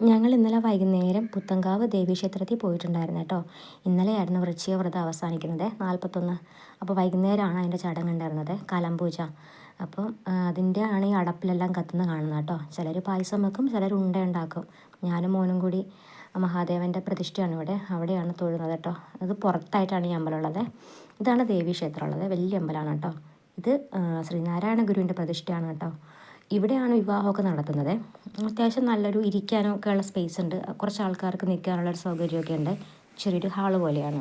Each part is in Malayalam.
ഞങ്ങൾ ഇന്നലെ വൈകുന്നേരം പുത്തങ്കാവ് ദേവീക്ഷേത്രത്തിൽ പോയിട്ടുണ്ടായിരുന്നു കേട്ടോ. ഇന്നലെയായിരുന്നു വൃശ്ചിക വ്രതം അവസാനിക്കുന്നത്. നാൽപ്പത്തൊന്ന്. അപ്പോൾ വൈകുന്നേരമാണ് അതിന്റെ ചടങ്ങുണ്ടായിരുന്നത് കലംപൂജ. അപ്പം അതിന്റെ ആണ് ഈ അടപ്പിലെല്ലാം കത്തുന്ന കാണുന്നത് കേട്ടോ. ചിലർ പായസം വെക്കും ചിലർ ഉണ്ട ഉണ്ടാക്കും. ഞാനും മോനും കൂടി മഹാദേവന്റെ പ്രതിഷ്ഠയാണ് ഇവിടെ. അവിടെയാണ് തൊഴുന്നത് കേട്ടോ. അത് പുറത്തായിട്ടാണ് ഈ അമ്പലമുള്ളത്. ഇതാണ് ദേവീക്ഷേത്രം ഉള്ളത് വലിയ അമ്പലമാണ് കേട്ടോ. ഇത് ശ്രീനാരായണ ഗുരുവിന്റെ പ്രതിഷ്ഠയാണ് കേട്ടോ. ഇവിടെയാണ് വിവാഹമൊക്കെ നടത്തുന്നത്. അത്യാവശ്യം നല്ലൊരു ഇരിക്കാനൊക്കെ ഉള്ള സ്പേസ് ഉണ്ട്. കുറച്ച് ആൾക്കാർക്ക് നിൽക്കാനുള്ള ഒരു സൗകര്യമൊക്കെ ഉണ്ട്. ചെറിയൊരു ഹാൾ പോലെയാണ്.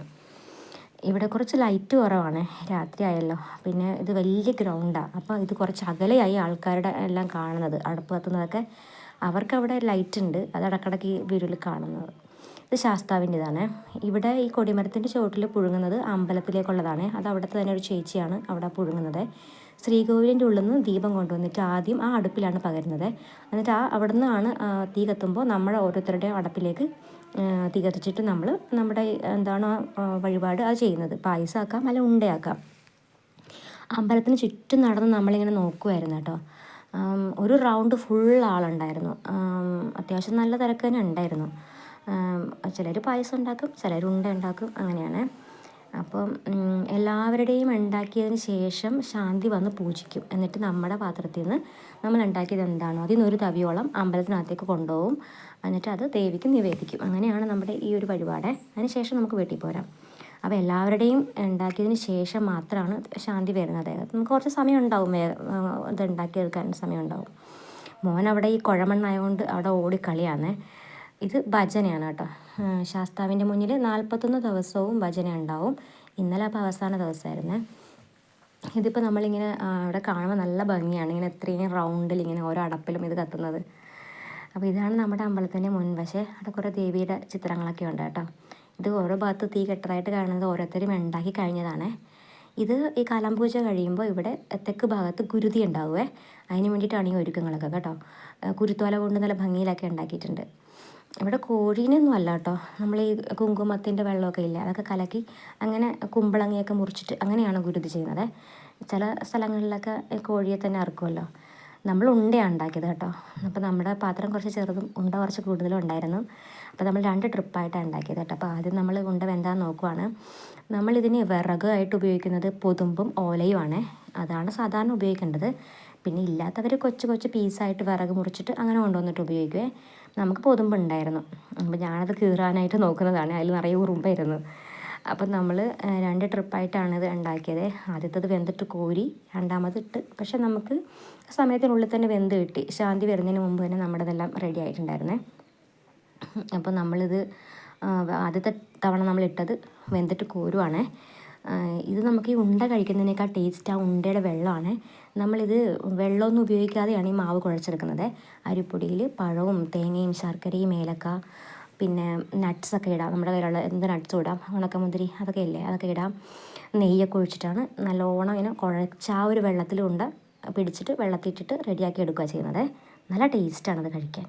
ഇവിടെ കുറച്ച് ലൈറ്റ് കുറവാണ്. രാത്രി ആയല്ലോ. പിന്നെ ഇത് വലിയ ഗ്രൗണ്ടാണ് അപ്പോൾ ഇത് കുറച്ച് അകലെയായി ആൾക്കാരുടെ എല്ലാം കാണുന്നത്. അടുപ്പ് കത്തുന്നതൊക്കെ അവർക്ക് അവിടെ ലൈറ്റ് ഉണ്ട്. അത് ഇടക്കിടയ്ക്ക് വീഡിയോയിൽ കാണുന്നത്. ഇത് ശാസ്താവിന്റെതാണ്. ഇവിടെ ഈ കൊടിമരത്തിന്റെ ചുവട്ടിൽ പുഴുങ്ങുന്നത് അമ്പലത്തിലേക്കുള്ളതാണ്. അത് അവിടുത്തെ തന്നെ ഒരു ചേച്ചിയാണ് അവിടെ പുഴുങ്ങുന്നത്. ശ്രീകോവിലിന്റെ ഉള്ളിൽ നിന്ന് ദീപം കൊണ്ടുവന്നിട്ട് ആദ്യം ആ അടുപ്പിലാണ് പകരുന്നത്. എന്നിട്ട് ആ അവിടെ നിന്നാണ് തീ കത്തുമ്പോൾ നമ്മുടെ ഓരോരുത്തരുടെയും അടപ്പിലേക്ക് തീ കത്തിച്ചിട്ട് നമ്മൾ നമ്മുടെ എന്താണോ വഴിപാട് അത് ചെയ്യുന്നത്. പായസമാക്കാം അല്ല ഉണ്ടയാക്കാം. അമ്പലത്തിന് ചുറ്റും നടന്ന് നമ്മളിങ്ങനെ നോക്കുമായിരുന്നു കേട്ടോ. ഒരു റൗണ്ട് ഫുൾ ആളുണ്ടായിരുന്നു. അത്യാവശ്യം നല്ല തിരക്ക് തന്നെ ഉണ്ടായിരുന്നു. ചിലർ പായസം ഉണ്ടാക്കും ചിലർ ഉണ്ട ഉണ്ടാക്കും അങ്ങനെയാണ്. അപ്പം എല്ലാവരുടെയും ഉണ്ടാക്കിയതിന് ശേഷം ശാന്തി വന്ന് പൂജിക്കും. എന്നിട്ട് നമ്മുടെ പാത്രത്തിൽ നിന്ന് നമ്മൾ ഉണ്ടാക്കിയത് എന്താണോ അതിൽ നിന്നൊരു തവിയോളം അമ്പലത്തിനകത്തേക്ക് കൊണ്ടുപോകും. എന്നിട്ട് അത് ദേവിക്ക് നിവേദിക്കും. അങ്ങനെയാണ് നമ്മുടെ ഈ ഒരു വഴിപാട്. അതിനുശേഷം നമുക്ക് വീട്ടിൽ പോരാം. അപ്പോൾ എല്ലാവരുടെയും ഉണ്ടാക്കിയതിന് ശേഷം മാത്രമാണ് ശാന്തി വരുന്നത്. നമുക്ക് കുറച്ച് സമയം ഉണ്ടാവും ഇത് ഉണ്ടാക്കിയെടുക്കാൻ സമയം ഉണ്ടാവും. മോൻ അവിടെ ഈ കുഴമണ്ണായതുകൊണ്ട് അവിടെ ഓടി ഓടിക്കളിയാണ്. ഇത് ഭജനയാണ് കേട്ടോ. ശാസ്താവിന്റെ മുന്നിൽ നാൽപ്പത്തൊന്ന് ദിവസവും ഭജന ഉണ്ടാവും. ഇന്നലെ അപ്പോൾ അവസാന ദിവസമായിരുന്നേ. ഇതിപ്പോൾ നമ്മളിങ്ങനെ അവിടെ കാണുമ്പോൾ നല്ല ഭംഗിയാണ്. ഇങ്ങനെ ഇത്രയും റൗണ്ടിൽ ഇങ്ങനെ ഓരോ അടപ്പിലും ഇത് കത്തുന്നത്. അപ്പോൾ ഇതാണ് നമ്മുടെ അമ്പലത്തിന്റെ മുൻവശേ അവിടെ കുറേ ദേവിയുടെ ചിത്രങ്ങളൊക്കെ ഉണ്ട് കേട്ടോ. ഇത് ഓരോ ഭാഗത്ത് തീ കെട്ടറായിട്ട് കാണുന്നത് ഓരോരുത്തരും ഉണ്ടാക്കി കഴിഞ്ഞതാണേ. ഇത് ഈ കാലംപൂജ കഴിയുമ്പോൾ ഇവിടെ തെക്ക് ഭാഗത്ത് ഗുരുതി ഉണ്ടാവുമേ അതിന് വേണ്ടിയിട്ടാണ് ഈ ഒരുക്കങ്ങളൊക്കെ കേട്ടോ. കുരുത്തോല കൊണ്ട് നല്ല ഭംഗിയിലൊക്കെ ഉണ്ടാക്കിയിട്ടുണ്ട്. ഇവിടെ കോഴീനൊന്നും അല്ല കേട്ടോ. നമ്മൾ ഈ കുങ്കുമത്തിന്റെ വെള്ളമൊക്കെ ഇല്ല അതൊക്കെ കലക്കി അങ്ങനെ കുമ്പളങ്ങിയൊക്കെ മുറിച്ചിട്ട് അങ്ങനെയാണ് ഗുരുതി ചെയ്യുന്നത്. ചില സ്ഥലങ്ങളിലൊക്കെ കോഴിയെ തന്നെ അറക്കുമല്ലോ. നമ്മൾ ഉണ്ടയാണ് ഉണ്ടാക്കിയത് കേട്ടോ. അപ്പോൾ നമ്മുടെ പാത്രം കുറച്ച് ചെറുതും ഉണ്ട കുറച്ച് കൂടുതലും ഉണ്ടായിരുന്നു. അപ്പോൾ നമ്മൾ രണ്ട് ട്രിപ്പായിട്ടാണ് ഉണ്ടാക്കിയത് കേട്ടോ. അപ്പോൾ ആദ്യം നമ്മൾ ഉണ്ട വെന്താൻ നോക്കുവാണ്. നമ്മളിതിന് വിറകായിട്ട് ഉപയോഗിക്കുന്നത് പൊതുമ്പും ഓലയുമാണ്. അതാണ് സാധാരണ ഉപയോഗിക്കേണ്ടത്. പിന്നെ ഇല്ലാത്തവർ കൊച്ചു കൊച്ചു പീസായിട്ട് വിറക് മുറിച്ചിട്ട് അങ്ങനെ കൊണ്ടുവന്നിട്ട് ഉപയോഗിക്കുവേ. നമുക്ക് പൊതുമ്പുണ്ടായിരുന്നു അപ്പോൾ ഞാനത് കീറാനായിട്ട് നോക്കുന്നതാണ്. അതിൽ നിറയെ ഉറുമ്പായിരുന്നു അപ്പം നമ്മൾ രണ്ട് ട്രിപ്പായിട്ടാണ് ഇത് ഉണ്ടാക്കിയത്. ആദ്യത്തത് വെന്തിട്ട് കോരി രണ്ടാമത് ഇട്ട്. പക്ഷെ നമുക്ക് സമയത്തിനുള്ളിൽ തന്നെ വെന്ത് കിട്ടി. ശാന്തി വരുന്നതിന് മുമ്പ് തന്നെ നമ്മുടെ ഇതെല്ലാം റെഡി ആയിട്ടുണ്ടായിരുന്നേ. അപ്പോൾ നമ്മളിത് ആദ്യത്തെ തവണ നമ്മളിട്ടത് വെന്തിട്ട് കോരുവാണേ. ഇത് നമുക്ക് ഈ ഉണ്ട കഴിക്കുന്നതിനേക്കാൾ ടേസ്റ്റ് ആ ഉണ്ടയുടെ വെള്ളമാണ്. നമ്മളിത് വെള്ളമൊന്നും ഉപയോഗിക്കാതെയാണ് ഈ മാവ് കുഴച്ചെടുക്കുന്നത്. അരിപ്പൊടിയിൽ പഴവും തേങ്ങയും ശർക്കരയും ഏലക്ക പിന്നെ നട്ട്സൊക്കെ ഇടാം. നമ്മുടെ കയ്യിലുള്ള എന്ത് നട്ട്സും ഇടാം. ഉണക്കമുന്തിരി അതൊക്കെ ഇല്ലേ? അതൊക്കെ ഇടാം. നെയ്യൊക്കെ ഒഴിച്ചിട്ടാണ് നല്ലോണം ഇങ്ങനെ കുഴച്ച ആ ഒരു വെള്ളത്തിലുണ്ട്. പിടിച്ചിട്ട് വെള്ളത്തിട്ടിട്ട് റെഡിയാക്കി എടുക്കുക ചെയ്യുന്നത്. നല്ല ടേസ്റ്റാണത് കഴിക്കാൻ.